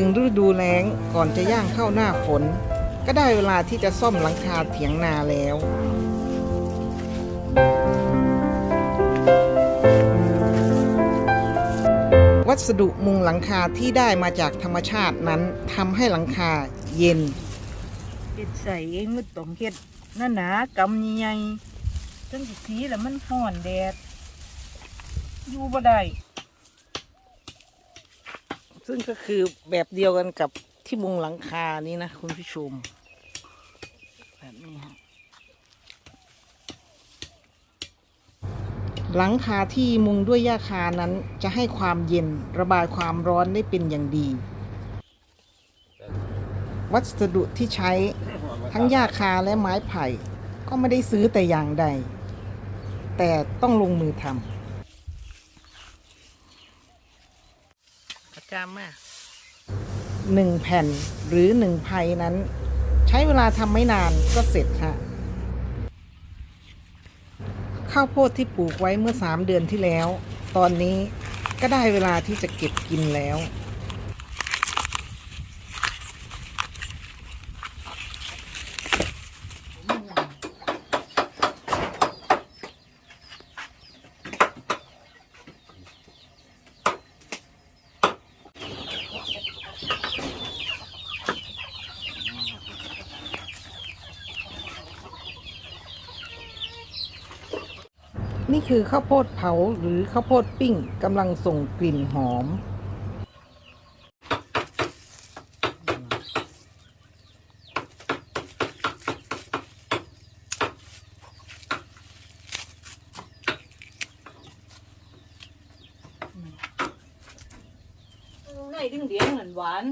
ถึงฤดูแรงก่อนจะย่างเข้าหน้าฝน ก็ได้เวลาที่จะซ่อมหลังคาเถียงนาแล้ววัสดุมุงหลังคาที่ได้มาจากธรรมชาตินั้นทำให้หลังคาเย็นเฮ็ดใส่เองมันต้องเฮ็ดหน้าหนากำใหญ่ๆจังสีแล้วมันร้อนแดด อยู่บ่ได้ ซึ่งก็คือแบบเดียวกันกับที่มุงหลังคานี้นะคุณผู้ชม แบบนี้ฮะหลังคาที่มุงด้วยหญ้าคานั้นจะให้ความเย็นระบายความร้อนได้เป็นอย่างดี วัสดุที่ใช้ทั้งหญ้าคาและไม้ไผ่ ก็ไม่ได้ซื้อแต่อย่างใด แต่ต้องลงมือทำ กรรมอะหนึ่งแผ่นหรือหนึ่งไผ่นั้น ใช้เวลาทำไม่นานก็เสร็จค่ะ ข้าวโพดที่ปลูกไว้เมื่อสามเดือนที่แล้ว ตอนนี้ก็ได้เวลาที่จะเก็บกินแล้ว นี่คือข้าวโพดเผาหรือข้าวโพดปิ้งกำลังส่งกลิ่นหอม ในดึงเดียงเหมือนหวาน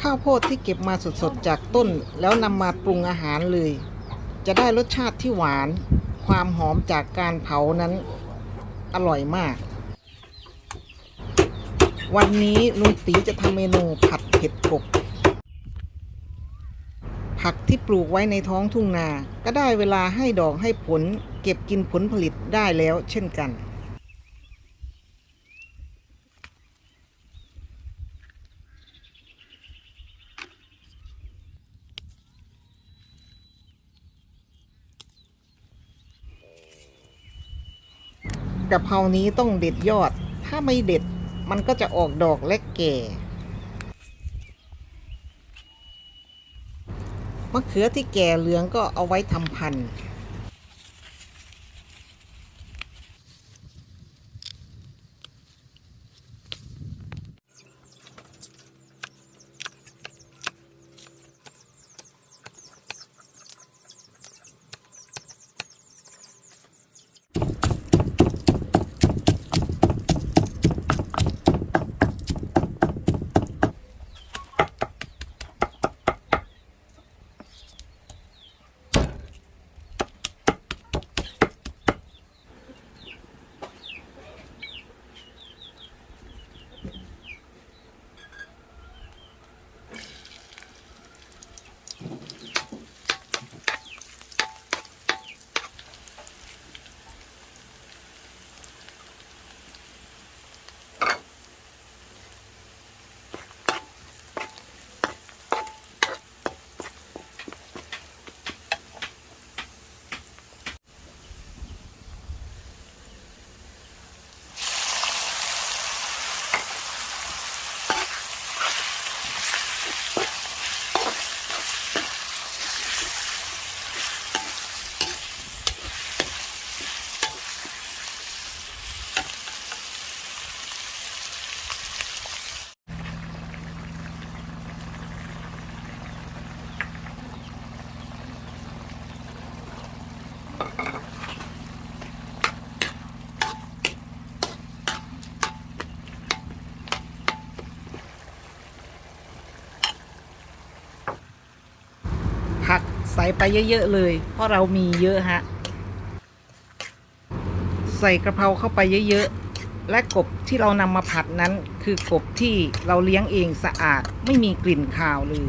ข้าวโพดที่เก็บมาสดๆจากต้นแล้วนำมาปรุงอาหารเลย จะได้รสชาติที่หวาน ความหอมจากการเผานั้นอร่อยมาก วันนี้ลุงตีจะทำเมนูผัดเผ็ดกบ ผักที่ปลูกไว้ในท้องทุ่งนา ก็ได้เวลาให้ดอกให้ผล เก็บกินผลผลิตได้แล้วเช่นกัน กะเพรานี้ต้องเด็ดยอด ถ้าไม่เด็ดมันก็จะออกดอกและแก่ มะเขือที่แก่เหลืองก็เอาไว้ทำพันธุ์ ผักใส่ ไปเยอะๆเลย เพราะเรามีเยอะฮะ ใส่กระเพราเข้าไปเยอะๆ และกบที่เรานำมาผัดนั้น คือกบที่เราเลี้ยงเองสะอาดไม่มีกลิ่นคาวเลย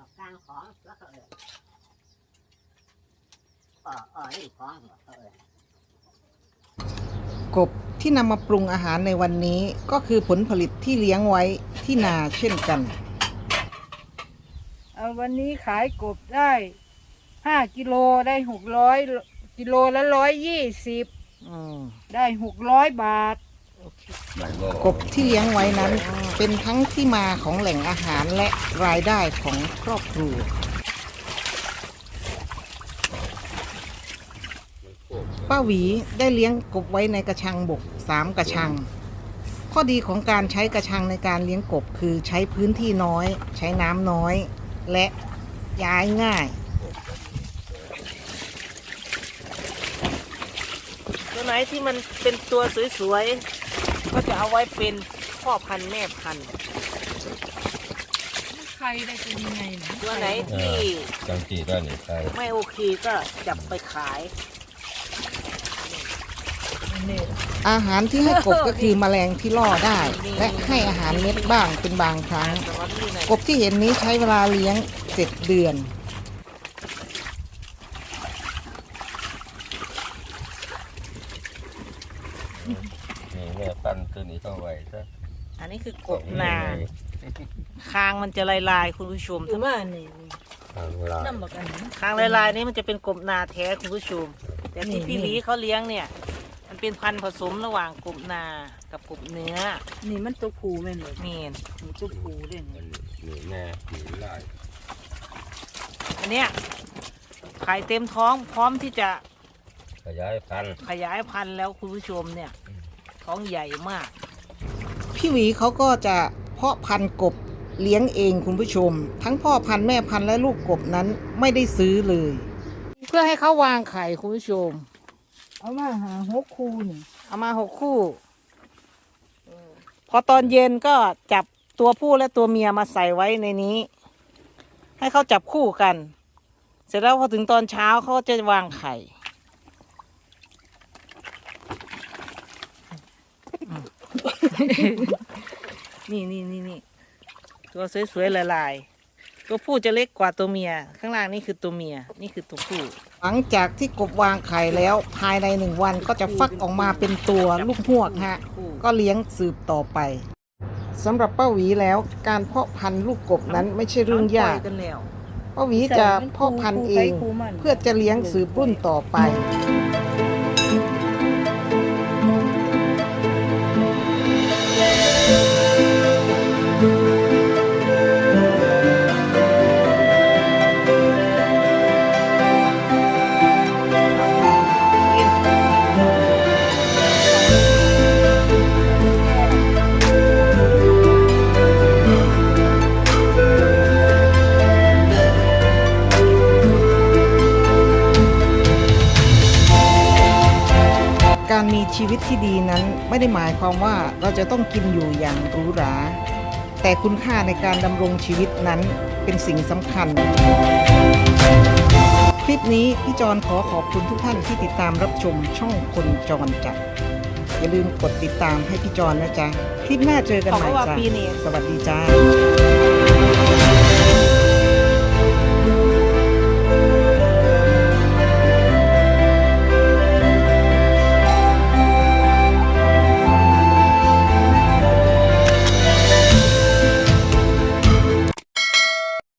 อกกลางของก็เอ่ยอ่ออ่อนี่ของเหรอเอ่ย กบที่นำมาปรุงอาหารในวันนี้ก็คือผลผลิตที่เลี้ยงไว้ที่นาเช่นกัน เอาวันนี้ขายกบได้ห้ากิโลได้หกร้อยกิโลละร้อยยี่สิบอืมได้หกร้อยบาท กบที่เลี้ยงไว้นั้นเป็นทั้งที่มาของแหล่งอาหารและรายได้ของครอบครัว ป้าหวีได้เลี้ยงกบไว้ในกระชังบกสามกระชัง ข้อดีของการใช้กระชังในการเลี้ยงกบคือใช้พื้นที่น้อย ใช้น้ำน้อย และย้ายง่ายตัวไหนที่มันเป็นตัวสวยๆ ก็จะเอาไว้เป็นพ่อพันธุ์แม่พันธุ์ใครได้เป็นยังไงนะตัวไหนที่จังจีได้หนึ่งใช่ไม่โอเคก็จับไปขายนี่ อาหารที่ให้กบก็คือแมลงที่ล่อได้ และให้อาหารเม็ดบ้างเป็นบางครั้ง กบที่เห็นนี้ใช้เวลาเลี้ยงเจ็ดเดือนนี่แม่ปั้นตัวนี้เข้าไว้ซะอันนี้คือกบนาคางมันจะลายลายๆคุณผู้ชมถือว่านี่ทางเวลาน้ำบักอันนี้คางลายลายๆนี้มันจะเป็นกบนาแท้คุณผู้ชม แต่ที่นี่พี่หลีเขาเลี้ยงเนี่ยมัน เป็นพันธุ์ผสมระหว่างกบนากับกบเนื้อนี่มันตัวผูแม่นเลยเมนนี่ตัวผูเลยมันี่นนี่แม่นี่ลายอันเนี้ยไข่เต็มท้องพร้อมที่จะขยายพันธุ์ขยายพันธุ์แล้วคุณผู้ชมเนี่ยท้องใหญ่มาก พี่หวีเขาก็จะเพาะพันธุ์กบเลี้ยงเองคุณผู้ชม ทั้งพ่อพันธุ์แม่พันธุ์และลูกกบนั้นไม่ได้ซื้อเลย เพื่อให้เขาวางไข่คุณผู้ชม เอามาหาหกคูนี่เอามาหกคู่ พอตอนเย็นก็จับตัวผู้และตัวเมียมาใส่ไว้ในนี้ ให้เขาจับคู่กัน เสร็จแล้วพอถึงตอนเช้าเขาก็จะวางไข่นี่นี่นี่นี่ตัวสวยๆลายๆ ตัวผู้จะเล็กกว่าตัวเมีย ข้างล่างนี่คือตัวเมีย นี่คือตัวผู้ หลังจากที่กบวางไข่แล้วภายในหนึ่งวันก็จะฟักออกมาเป็นตัวลูกหวกฮะ ก็เลี้ยงสืบต่อไปสำหรับป้าหวีแล้วการเพาะพันธุ์ลูกกบนั้นไม่ใช่เรื่องยากกันแล้วป้าหวีจะเพาะพันธุ์เอง เพื่อจะเลี้ยงสืบรุ่นต่อไป ชีวิตที่ดีนั้นไม่ได้หมายความว่าเราจะต้องกินอยู่อย่างหรูหรา แต่คุณค่าในการดำรงชีวิตนั้นเป็นสิ่งสำคัญ คลิปนี้พี่จอนขอขอบคุณทุกท่านที่ติดตามรับชมช่องคนจรจัด อย่าลืมกดติดตามให้พี่จอนนะจ๊ะ คลิปหน้าเจอกันใหม่เขาก็ว่าจ้ะปีนี้สวัสดีจ้า